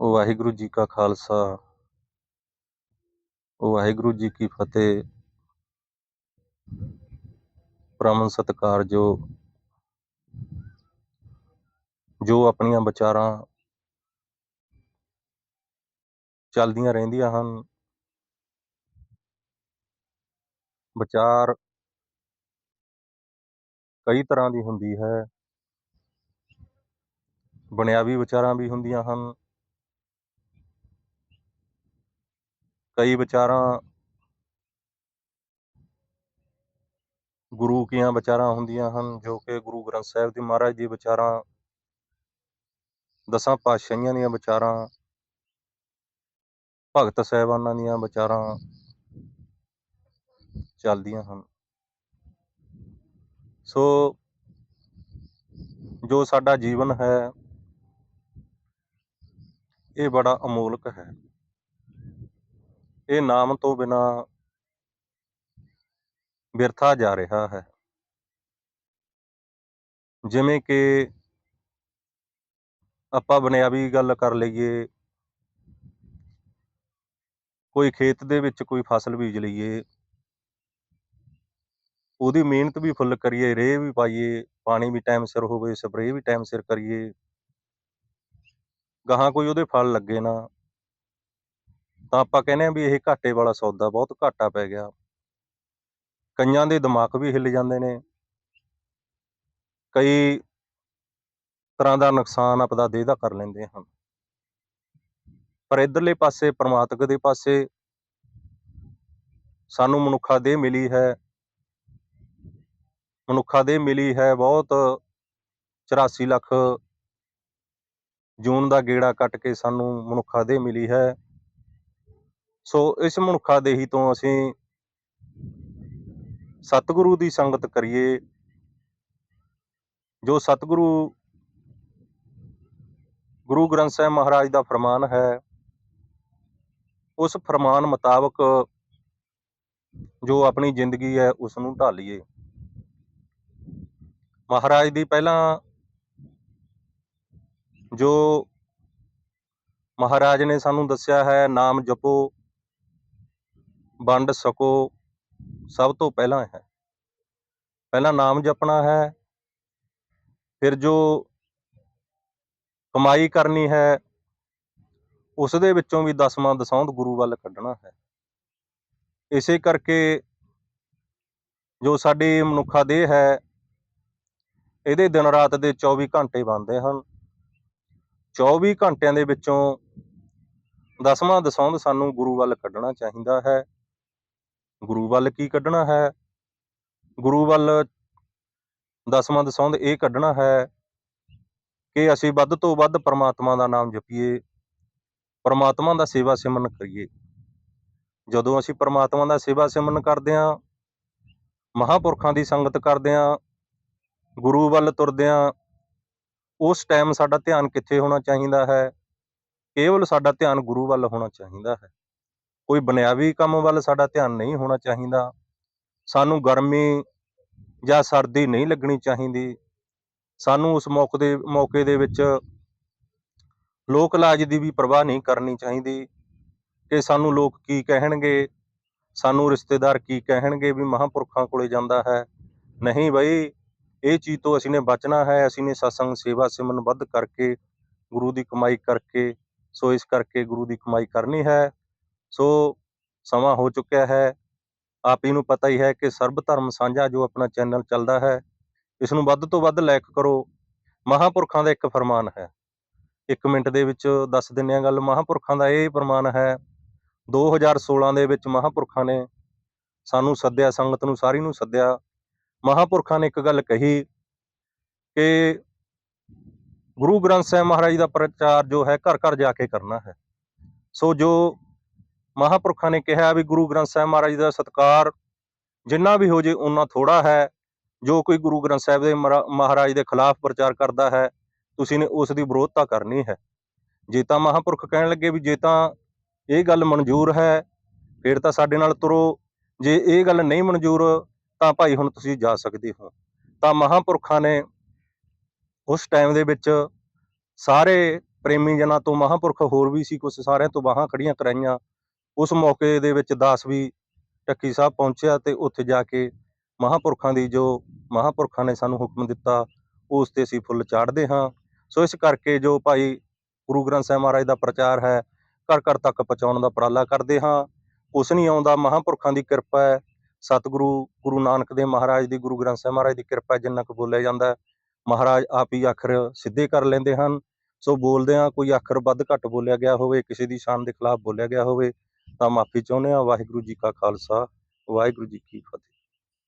ਵਾਹਿਗੁਰੂ ਜੀ ਕਾ ਖਾਲਸਾ ਵਾਹਿਗੁਰੂ ਜੀ ਕੀ ਫਤਿਹ। ਪ੍ਰਮਨ ਸਤਿਕਾਰਯੋਗ ਜੋ ਆਪਣੀਆਂ ਵਿਚਾਰਾਂ ਚੱਲਦੀਆਂ ਰਹਿੰਦੀਆਂ ਹਨ, ਵਿਚਾਰ ਕਈ ਤਰ੍ਹਾਂ ਦੀ ਹੁੰਦੀ ਹੈ ਬੁਨਿਆਵੀ ਵਿਚਾਰਾਂ ਵੀ ਹੁੰਦੀਆਂ ਹਨ। ਕਈ ਵਿਚਾਰਾਂ ਗੁਰੂ ਕੀਆਂ ਵਿਚਾਰਾਂ ਹੁੰਦੀਆਂ ਹਨ, ਜੋ ਕਿ ਗੁਰੂ ਗ੍ਰੰਥ ਸਾਹਿਬ ਦੀ ਮਹਾਰਾਜ ਦੀ ਵਿਚਾਰਾਂ, ਦਸਾਂ ਪਾਤਸ਼ਾਹੀਆਂ ਦੀਆਂ ਵਿਚਾਰਾਂ, ਭਗਤ ਸਾਹਿਬਾਨਾਂ ਦੀਆਂ ਵਿਚਾਰਾਂ ਚੱਲਦੀਆਂ ਹਨ। ਸੋ ਜੋ ਸਾਡਾ ਜੀਵਨ ਹੈ, ਇਹ ਬੜਾ ਅਮੋਲਕ ਹੈ। ਇਹ ਨਾਮ ਤੋਂ ਬਿਨਾ ਵਿਰਥਾ ਜਾ ਰਿਹਾ ਹੈ। ਜਿਵੇਂ ਕਿ ਆਪਾਂ ਬੁਨਿਆਵੀ ਗੱਲ ਕਰ ਲਈਏ, ਕੋਈ ਖੇਤ ਦੇ ਵਿੱਚ ਕੋਈ ਫਸਲ ਬੀਜ ਲਈਏ, ਉਹਦੀ ਮਿਹਨਤ ਵੀ ਫੁੱਲ ਕਰੀਏ, ਰੇਹ ਵੀ ਪਾਈਏ, ਪਾਣੀ ਵੀ ਟਾਈਮ ਸਿਰ ਹੋਵੇ ਸਪਰੇਅ ਵੀ ਟਾਈਮ ਸਿਰ ਕਰੀਏ, ਗਾਹਾਂ ਕੋਈ ਉਹਦੇ ਫਲ ਲੱਗੇ ਨਾ ਤਾਂ ਆਪਾਂ ਕਹਿੰਦੇ ਆ ਵੀ ਇਹ ਘਾਟੇ ਵਾਲਾ ਸੌਦਾ ਬਹੁਤ ਘਾਟਾ ਪੈ ਗਿਆ। ਕਈਆਂ ਦੇ ਦਿਮਾਗ ਵੀ ਹਿੱਲ ਜਾਂਦੇ ਨੇ। ਕਈ ਤਰ੍ਹਾਂ ਦਾ ਨੁਕਸਾਨ ਆਪਦਾ ਦੇਹ ਦਾ ਕਰ ਲੈਂਦੇ ਹਨ। ਪਰ ਇਧਰਲੇ ਪਾਸੇ, ਪ੍ਰਮਾਤਕ ਦੇ ਪਾਸੇ ਸਾਨੂੰ ਮਨੁੱਖਾ ਦੇਹ ਮਿਲੀ ਹੈ। ਮਨੁੱਖਾ ਦੇਹ ਮਿਲੀ ਹੈ ਬਹੁਤ 84 ਲੱਖ ਜੂਨ ਦਾ ਗੇੜਾ ਕੱਟ ਕੇ ਸਾਨੂੰ ਮਨੁੱਖਾ ਦੇਹ ਮਿਲੀ ਹੈ। ਸੋ ਇਸ ਮਨੁੱਖਾ ਦੇਹੀ ਤੋਂ ਅਸੀਂ ਸਤਿਗੁਰੂ ਦੀ ਸੰਗਤ ਕਰੀਏ, ਜੋ ਸਤਿਗੁਰੂ ਗੁਰੂ ਗ੍ਰੰਥ ਸਾਹਿਬ ਮਹਾਰਾਜ ਦਾ ਫਰਮਾਨ ਹੈ, ਉਸ ਫਰਮਾਨ ਮੁਤਾਬਕ ਜੋ ਆਪਣੀ ਜ਼ਿੰਦਗੀ ਹੈ ਉਸ ਨੂੰ ਢਾਲੀਏ। ਮਹਾਰਾਜ ਦੀ ਪਹਿਲਾਂ ਜੋ ਮਹਾਰਾਜ ਨੇ ਸਾਨੂੰ ਦੱਸਿਆ ਹੈ, ਨਾਮ ਜਪੋ ਵੰਡ ਸਕੋ ਸਭ ਤੋਂ ਪਹਿਲਾਂ ਹੈ। ਪਹਿਲਾਂ ਨਾਮ ਜਪਣਾ ਹੈ, ਫਿਰ ਜੋ ਕਮਾਈ ਕਰਨੀ ਹੈ ਉਸ ਦੇ ਵਿੱਚੋਂ ਵੀ ਦਸਵਾਂ ਦਸੌਂਦ ਗੁਰੂ ਵੱਲ ਕੱਢਣਾ ਹੈ। ਇਸੇ ਕਰਕੇ ਜੋ ਸਾਡੀ ਮਨੁੱਖਾ ਦੇਹ ਹੈ, ਇਹਦੇ ਦਿਨ ਰਾਤ ਦੇ 24 ਘੰਟੇ ਬਣਦੇ ਹਨ। 24 ਘੰਟਿਆਂ ਦੇ ਵਿੱਚੋਂ ਦਸਵਾਂ ਦਸੌਂਦ ਸਾਨੂੰ ਗੁਰੂ ਵੱਲ ਕੱਢਣਾ ਚਾਹੀਦਾ ਹੈ। ਗੁਰੂ ਵੱਲ ਕੀ ਕੱਢਣਾ ਹੈ? ਗੁਰੂ ਵੱਲ ਦਸਵਾਂ ਦਸੌਂਦ ਇਹ ਕੱਢਣਾ ਹੈ ਕਿ ਅਸੀਂ ਵੱਧ ਤੋਂ ਵੱਧ ਪਰਮਾਤਮਾ ਦਾ ਨਾਮ ਜਪੀਏ, ਪਰਮਾਤਮਾ ਦਾ ਸੇਵਾ ਸਿਮਰਨ ਕਰੀਏ। ਜਦੋਂ ਅਸੀਂ ਪਰਮਾਤਮਾ ਦਾ ਸੇਵਾ ਸਿਮਰਨ ਕਰਦੇ ਹਾਂ, ਮਹਾਪੁਰਖਾਂ ਦੀ ਸੰਗਤ ਕਰਦੇ ਹਾਂ, ਗੁਰੂ ਵੱਲ ਤੁਰਦੇ ਹਾਂ, ਉਸ ਟਾਈਮ ਸਾਡਾ ਧਿਆਨ ਕਿੱਥੇ ਹੋਣਾ ਚਾਹੀਦਾ ਹੈ? ਕੇਵਲ ਸਾਡਾ ਧਿਆਨ ਗੁਰੂ ਵੱਲ ਹੋਣਾ ਚਾਹੀਦਾ ਹੈ। ਕੋਈ ਬੁਨਿਆਵੀ ਕੰਮ ਵੱਲ ਸਾਡਾ ਧਿਆਨ ਨਹੀਂ ਹੋਣਾ ਚਾਹੀਦਾ। ਸਾਨੂੰ ਗਰਮੀ ਜਾਂ ਸਰਦੀ ਨਹੀਂ ਲੱਗਣੀ ਚਾਹੀਦੀ। ਸਾਨੂੰ ਉਸ ਮੌਕੇ ਦੇ ਮੌਕੇ ਦੇ ਵਿੱਚ ਲੋਕ ਇਲਾਜ ਦੀ ਵੀ ਪਰਵਾਹ ਨਹੀਂ ਕਰਨੀ ਚਾਹੀਦੀ ਕਿ ਸਾਨੂੰ ਲੋਕ ਕੀ ਕਹਿਣਗੇ, ਸਾਨੂੰ ਰਿਸ਼ਤੇਦਾਰ ਕੀ ਕਹਿਣਗੇ ਵੀ ਮਹਾਂਪੁਰਖਾਂ ਕੋਲੇ ਜਾਂਦਾ ਹੈ। ਨਹੀਂ ਬਈ, ਇਹ ਚੀਜ਼ ਤੋਂ ਅਸੀਂ ਨੇ ਬਚਣਾ ਹੈ, ਅਸੀਂ ਨੇ ਸਤਸੰਗ ਸੇਵਾ ਸਿਮਰਨ ਵੱਧ ਕਰਕੇ, ਗੁਰੂ ਦੀ ਕਮਾਈ ਕਰਕੇ, ਸੋ ਇਸ ਕਰਕੇ ਗੁਰੂ ਦੀ ਕਮਾਈ ਕਰਨੀ ਹੈ। ਸੋ ਸਮਾਂ ਹੋ ਚੁੱਕਿਆ ਹੈ। ਆਪ ਹੀ ਨੂੰ ਪਤਾ ਹੀ ਹੈ ਕਿ ਸਰਬ ਧਰਮ ਸਾਂਝਾ ਜੋ ਆਪਣਾ ਚੈਨਲ ਚੱਲਦਾ ਹੈ, ਇਸ ਨੂੰ ਵੱਧ ਤੋਂ ਵੱਧ ਲਾਈਕ ਕਰੋ। ਮਹਾਪੁਰਖਾਂ ਦਾ ਇੱਕ ਫਰਮਾਨ ਹੈ। 1 ਮਿੰਟ ਦੇ ਵਿੱਚ ਦੱਸ ਦਿੰਨੇ ਆ ਗੱਲ। ਮਹਾਪੁਰਖਾਂ ਦਾ ਇਹ ਫਰਮਾਨ ਹੈ 2016 ਦੇ ਵਿੱਚ ਮਹਾਪੁਰਖਾਂ ਨੇ ਸਾਨੂੰ ਸੱਦਿਆ, ਸੰਗਤ ਨੂੰ ਸਾਰੀ ਨੂੰ ਸੱਦਿਆ। ਮਹਾਪੁਰਖਾਂ ਨੇ ਇੱਕ ਗੱਲ ਕਹੀ ਕਿ ਗੁਰੂ ਗ੍ਰੰਥ ਸਾਹਿਬ ਮਹਾਰਾਜ ਦਾ ਪ੍ਰਚਾਰ ਜੋ ਹੈ ਘਰ ਘਰ ਜਾ ਕੇ ਕਰਨਾ ਹੈ। ਸੋ ਜੋ ਮਹਾਪੁਰਖਾਂ ਨੇ ਕਿਹਾ ਵੀ ਗੁਰੂ ਗ੍ਰੰਥ ਸਾਹਿਬ ਮਹਾਰਾਜ ਦਾ ਸਤਕਾਰ ਜਿੰਨਾ ਵੀ ਹੋ ਜੇ ਉਨਾ ਥੋੜਾ ਹੈ। ਜੋ ਕੋਈ ਗੁਰੂ ਗ੍ਰੰਥ ਸਾਹਿਬ ਦੇ ਮਰਾ- ਮਹਾਰਾਜ ਦੇ ਖਿਲਾਫ ਪ੍ਰਚਾਰ ਕਰਦਾ ਹੈ, ਤੁਸੀਂ ਨੇ ਉਸ ਦੀ ਵਿਰੋਧਤਾ ਕਰਨੀ ਹੈ। ਜੇ ਤਾਂ ਮਹਾਪੁਰਖ ਕਹਿਣ ਲੱਗੇ ਵੀ ਜੇ ਤਾਂ ਇਹ ਗੱਲ ਮਨਜ਼ੂਰ ਹੈ, ਫਿਰ ਤਾਂ ਸਾਡੇ ਨਾਲ ਤੁਰੋ। ਜੇ ਇਹ ਗੱਲ ਨਹੀਂ ਮਨਜ਼ੂਰ, ਤਾਂ ਭਾਈ ਹੁਣ ਤੁਸੀਂ ਜਾ ਸਕਦੇ ਹੋ। ਤਾਂ ਮਹਾਪੁਰਖਾਂ ਨੇ ਉਸ ਟਾਈਮ ਦੇ ਵਿੱਚ ਸਾਰੇ ਪ੍ਰੇਮੀ ਜਨਾਂ ਤੋਂ ਮਹਾਂਪੁਰਖ ਹੋਰ ਵੀ ਸੀ ਕੁਝ ਸਾਰਿਆਂ ਤੋਂ ਬਾਹਾਂ ਖੜੀਆਂ ਕਰਾਈਆਂ। ਉਸ ਮੌਕੇ ਦੇ ਵਿੱਚ ਦਾਸ ਵੀ ਟੱਕੀ ਸਾਹਿਬ ਪਹੁੰਚਿਆ ਤੇ ਉੱਥੇ ਜਾ ਕੇ ਮਹਾਂਪੁਰਖਾਂ ਦੀ ਜੋ ਮਹਾਂਪੁਰਖਾਂ ਨੇ ਸਾਨੂੰ ਹੁਕਮ ਦਿੱਤਾ, ਉਸ ਤੇ ਅਸੀਂ ਫੁੱਲ ਚਾੜਦੇ ਹਾਂ। ਸੋ ਇਸ ਕਰਕੇ ਜੋ ਭਾਈ ਗੁਰੂ ਗ੍ਰੰਥ ਸਾਹਿਬ ਮਹਾਰਾਜ ਦਾ ਪ੍ਰਚਾਰ ਹੈ, ਘਰ ਘਰ ਤੱਕ ਪਹੁੰਚਾਉਣ ਦਾ ਉਪਰਾਲਾ ਕਰਦੇ ਹਾਂ। ਉਸ ਨਹੀਂ ਆਉਂਦਾ, ਮਹਾਂਪੁਰਖਾਂ ਦੀ ਕਿਰਪਾ ਹੈ। ਸਤਿਗੁਰੂ, ਗੁਰੂ ਨਾਨਕ ਦੇਵ ਮਹਾਰਾਜ ਦੀ, ਗੁਰੂ ਗ੍ਰੰਥ ਸਾਹਿਬ ਮਹਾਰਾਜ ਦੀ ਕਿਰਪਾ ਜਿੰਨਾ ਕੁ ਬੋਲਿਆ ਜਾਂਦਾ ਮਹਾਰਾਜ ਆਪ ਹੀ ਅੱਖਰ ਸਿੱਧੇ ਕਰ ਲੈਂਦੇ ਹਨ। ਸੋ ਬੋਲਦੇ ਹਾਂ ਕੋਈ ਅੱਖਰ ਵੱਧ ਘੱਟ ਬੋਲਿਆ ਗਿਆ ਹੋਵੇ, ਕਿਸੇ ਦੀ ਸ਼ਾਨ ਦੇ ਖਿਲਾਫ ਬੋਲਿਆ ਗਿਆ ਹੋਵੇ ਤਾਂ ਮਾਫੀ ਚਾਹੁੰਦੇ ਹਾਂ। ਵਾਹਿਗੁਰੂ ਜੀ ਕਾ ਖਾਲਸਾ ਵਾਹਿਗੁਰੂ ਜੀ ਕੀ ਫਤਿਹ।